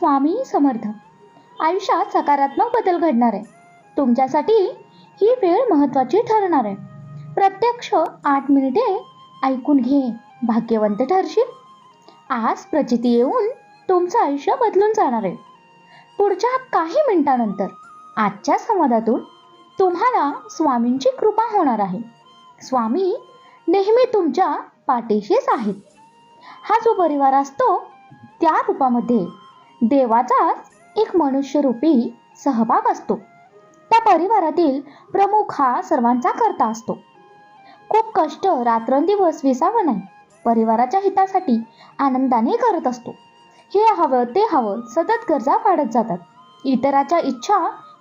स्वामी समर्थ. आयुष्यात सकारात्मक बदल घडणार आहे. तुमच्यासाठी ही वेळ महत्वाची ठरणार आहे. प्रत्यक्ष आठ मिनिटे ऐकून घे भाग्यवंत ठरशील. आज प्रचिती येऊन तुमचं आयुष्य बदलून जाणार आहे. पुढच्या काही मिनिटानंतर आजच्या संवादातून तुम्हाला स्वामींची कृपा होणार आहे. स्वामी नेहमी तुमच्या पाठीशीच आहेत. हा जो परिवार असतो त्या रूपामध्ये देवाचाच एक मनुष्यरूपी सहभाग असतो. त्या परिवारातील प्रमुख हा सर्वांचा करता असतो. खूप कष्ट रात्रंदिवस विसावं नाही परिवाराच्या हितासाठी आनंदाने करत असतो. हे हवं ते हवं सतत गरजा वाढत जातात. इतराच्या इच्छा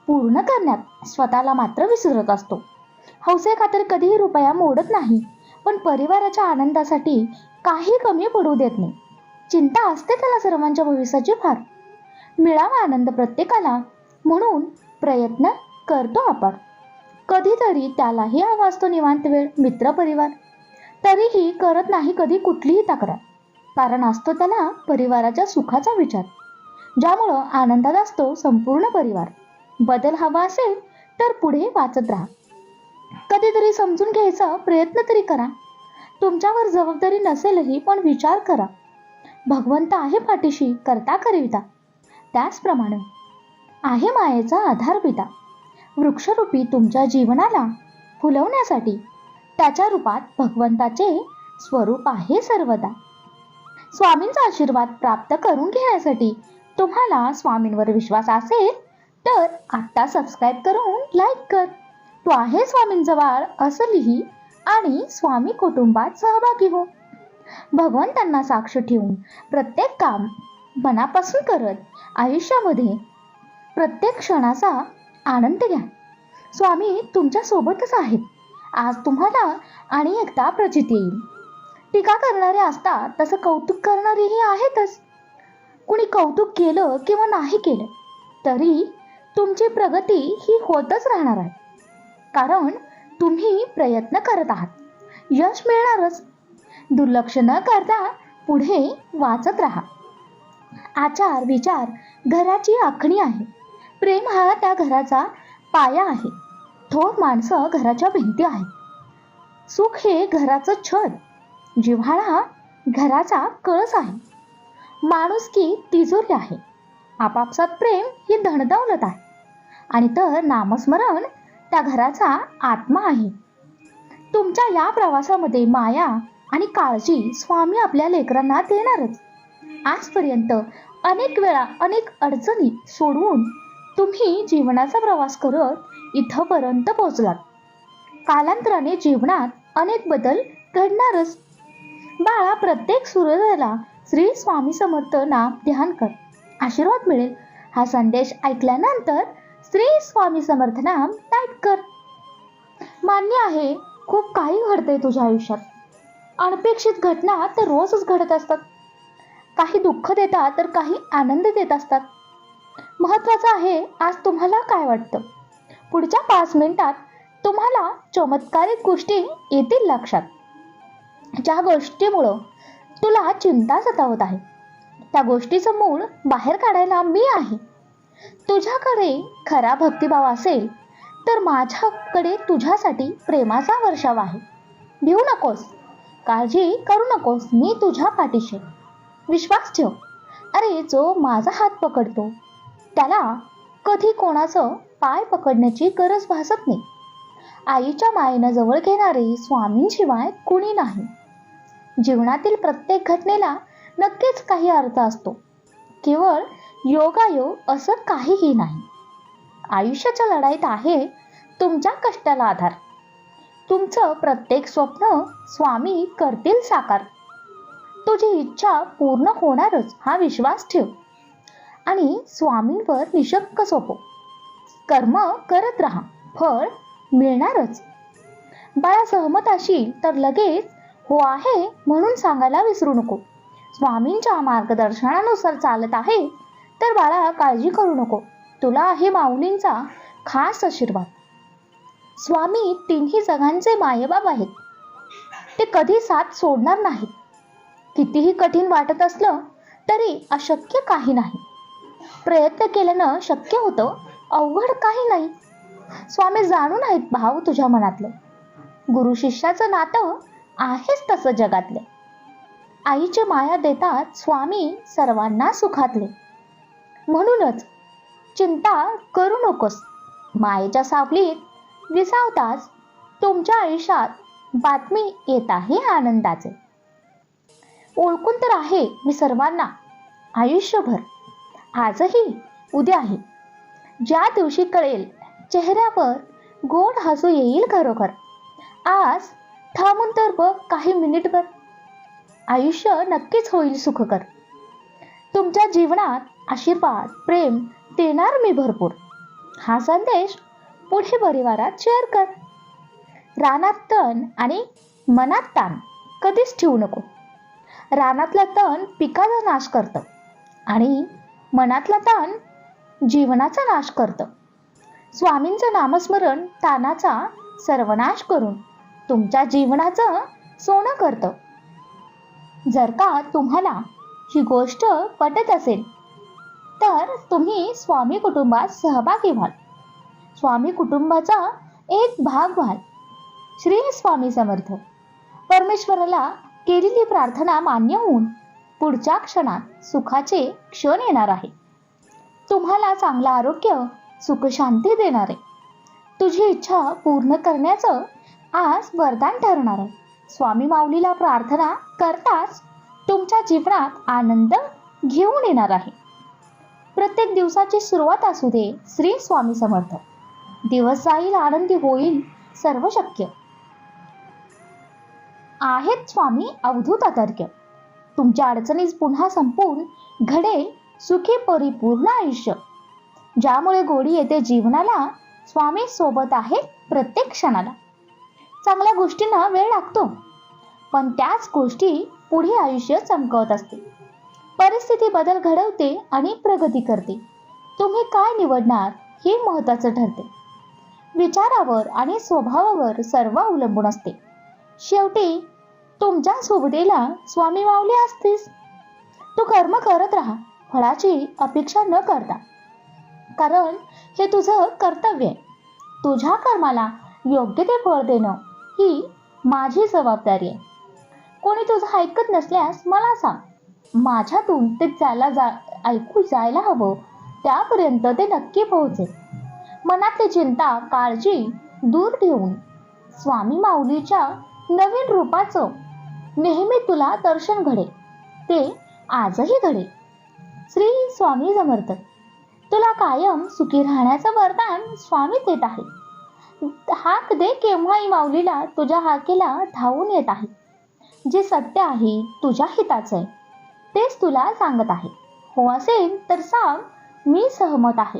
पूर्ण करण्यात स्वतःला मात्र विसरत असतो. हौसे खातर कधीही रुपया मोडत नाही पण परिवाराच्या आनंदासाठी काही कमी पडू देत नाही. चिंता असते त्याला सर्वांच्या भविष्याची फार. मिळावा आनंद प्रत्येकाला म्हणून प्रयत्न करतो आपण. कधीतरी त्यालाही हवा असतो निवांत वेळ मित्र परिवार. तरीही करत नाही कधी कुठलीही तक्रार. कारण असतो त्याला परिवाराच्या सुखाचा विचार. ज्यामुळं आनंदात असतो संपूर्ण परिवार. बदल हवा असेल तर पुढे वाचत राहा. कधीतरी समजून घ्यायचा प्रयत्न तरी करा. तुमच्यावर जबाबदारी नसेलही पण विचार करा. भगवंत आहे पाठीशी करता करिता. त्याचप्रमाणे आहे मायेचा आधार पिता. वृक्षरूपी तुमच्या जीवनाला फुलवण्यासाठी त्याच्या रूपात भगवंताचे स्वरूप आहे सर्वदा. स्वामींचा आशीर्वाद प्राप्त करून घेण्यासाठी तुम्हाला स्वामींवर विश्वास असेल तर आत्ता सबस्क्राईब करून लाईक कर. तू आहे स्वामींजवळ असं लिही आणि स्वामी कुटुंबात सहभागी हो. भगवंतांना साक्ष ठेवून प्रत्येक काम मनापासून करत आयुष्यामध्ये प्रत्येक क्षणाचा आनंद घ्या. स्वामी तुमच्या सोबतच आहेत. आज तुम्हाला आणि एकदा प्रचिती येईल. टीका करणारे असतात तसं कौतुक करणारेही आहेतच. कुणी कौतुक केलं किंवा नाही केलं तरी तुमची प्रगती ही होतच राहणार आहे. कारण तुम्ही प्रयत्न करत आहात. यश मिळणारच. दुर्लक्ष न करता पुढे वाचत राहा. आचार विचार घराची आखणी आहे. प्रेम हा त्या घराचा पाया आहे. थोर माणसं घराच्या भिंती आहेत. सुख हे घराचं छत जिव्हाळा घराचा कळस आहे. माणुसकी तिजोरी आहे. आपापसात प्रेम ही धनदौलत आहे. आणि तर नामस्मरण त्या घराचा आत्मा आहे. तुमच्या या प्रवासामध्ये माया आणि काळजी स्वामी आपल्या लेकरांना देणारच. आजपर्यंत अनेक वेळा अनेक अडचणी सोडवून तुम्ही जीवनाचा प्रवास करत इथंपर्यंत पोहोचलात. कालांतराने जीवनात अनेक बदल घडणारच. बाळा प्रत्येक सूर्योदयाला श्री स्वामी समर्थ नाम ध्यान कर. आशीर्वाद मिळेल. हा संदेश ऐकल्यानंतर श्री स्वामी समर्थ नाम टाईप कर. मान्य आहे खूप काही घडतंय तुझ्या आयुष्यात. अनपेक्षित घटना तर रोजच घडत असतात. काही दुःख देतात तर काही आनंद देत असतात. महत्वाचं आहे आज तुम्हाला काय वाटतं? पुढच्या पाच मिनिटात तुम्हाला चमत्कारिक गोष्टी येतील लक्षात. ज्या गोष्टीमुळं तुला चिंता सतावत आहे त्या गोष्टीचं मूळ बाहेर काढायला मी आहे. तुझ्याकडे खरा भक्तिभाव असेल तर माझ्याकडे तुझ्यासाठी प्रेमाचा वर्षाव आहे. भिवू नकोस. काळजी करू नकोस मी तुझ्या पाठीशी. विश्वास ठेव. अरे जो माझा हात पकडतो त्याला कधी कोणाचं पाय पकडण्याची गरज भासत नाही. आईच्या मायेनं जवळ घेणारे स्वामींशिवाय कुणी नाही. जीवनातील प्रत्येक घटनेला नक्कीच काही अर्थ असतो. केवळ योगायोग असं काहीही नाही. आयुष्याच्या लढाईत आहे तुमच्या कष्टाला आधार. तुमचं प्रत्येक स्वप्न स्वामी करतील साकार. तुझी इच्छा पूर्ण होणारच हा विश्वास ठेव. आणि स्वामींवर निशक्क सोपो कर्म करत राहा फळ मिळणारच. बाळा सहमत असेल तर लगेच हो आहे म्हणून सांगायला विसरू नको. स्वामींच्या मार्गदर्शनानुसार चालत आहे तर बाळा काळजी करू नको. तुला आहे माऊलींचा खास आशीर्वाद. स्वामी तिन्ही जगांचे मायबाब आहेत. ते कधी साथ सोडणार नाहीत. कितीही कठीण वाटत असलं तरी अशक्य काही नाही. प्रयत्न केल्यानं शक्य होतं अवघड काही नाही. स्वामी जाणून आहेत भाव तुझ्या मनातलं. गुरु शिष्याचं नातं आहेच तसं जगातलं. आईचे माया देतात स्वामी सर्वांना सुखातले. म्हणूनच चिंता करू नकोस. मायेच्या सावलीत विसावताच तुमच्या आयुष्यात बातमी येत आहे आनंदाचे. ओळखून तर आहे मी सर्वांना आयुष्यभर. आजही उद्याही ज्या दिवशी कळेल चेहऱ्यावर गोड हसू येईल खरोखर. आज थांबून तर बघ काही मिनिटभर. आयुष्य नक्कीच होईल सुखकर. तुमच्या जीवनात आशीर्वाद प्रेम देणार मी भरपूर. हा संदेश पुढे परिवारात शेअर कर. रानात तण आणि मनात ताण कधीच ठेवू नको. रानातला तण पिकाचा नाश करतं आणि मनातला ताण जीवनाचा नाश करतं. स्वामींचं नामस्मरण तानाचा सर्वनाश करून तुमच्या जीवनाचं सोनं करतं. जर का तुम्हाला ही गोष्ट पटत असेल तर तुम्ही स्वामी कुटुंबात सहभागी व्हाल. स्वामी कुटुंबाचा एक भाग व्हाल. श्री स्वामी समर्थ. परमेश्वराला केलेली प्रार्थना मान्य होऊन पुढच्या क्षणात सुखाचे क्षण येणार आहे तुम्हाला चांगलं आरोग्य सुखशांती देणारे. तुझी इच्छा पूर्ण करण्याचं आज वरदान ठरणार आहे. स्वामी माऊलीला प्रार्थना करताच तुमच्या जीवनात आनंद घेऊन येणार आहे. प्रत्येक दिवसाची सुरुवात असू दे श्री स्वामी समर्थ. दिवस जाईल आनंदी होईल सर्व शक्य. आहेत स्वामी अवधूत अतर्क्य तुमच्या अडचणीस पुन्हा संपून घडेल सुखी परिपूर्ण आयुष्य. ज्यामुळे गोडी येते जीवनाला स्वामी सोबत आहे प्रत्येक क्षणाला. चांगल्या गोष्टींना वेळ लागतो. पण त्याच गोष्टी पुढे आयुष्य चमकवत असते. परिस्थिती बदल घडवते आणि प्रगती करते. तुम्ही काय निवडणार हे महत्वाचं ठरते. विचारावर आणि स्वभावावर सर्व अवलंबून असते. शेवटी तुमच्या सोबतीला स्वामी माऊली असतेस. तू कर्म करत राहा फळाची अपेक्षा न करता. कारण हे तुझं कर्तव्य आहे. तुझ्या कर्माला योग्य ते फळ देणं ही माझी जबाबदारी आहे. कोणी तुझं ऐकत नसल्यास मला सांग माझ्यातून ते जायला जा ऐकू जायला हवं त्यापर्यंत ते नक्की पोहोचेल. मनातली चिंता काळजी दूर ठेवून. स्वामी माऊलीच्या नवीन रूपाचं नेहमी तुला दर्शन घडेल ते आजही घडेल श्री स्वामी समर्थ. तुला कायम सुखी राहण्याचं वरदान स्वामी देत आहे. हाक दे केव्हाही माऊलीला तुझ्या हाकेला धावून येत आहे. जे सत्य आहे तुझ्या हिताचं आहे. तेच तुला सांगत आहे. हो असेल तर सांग मी सहमत आहे.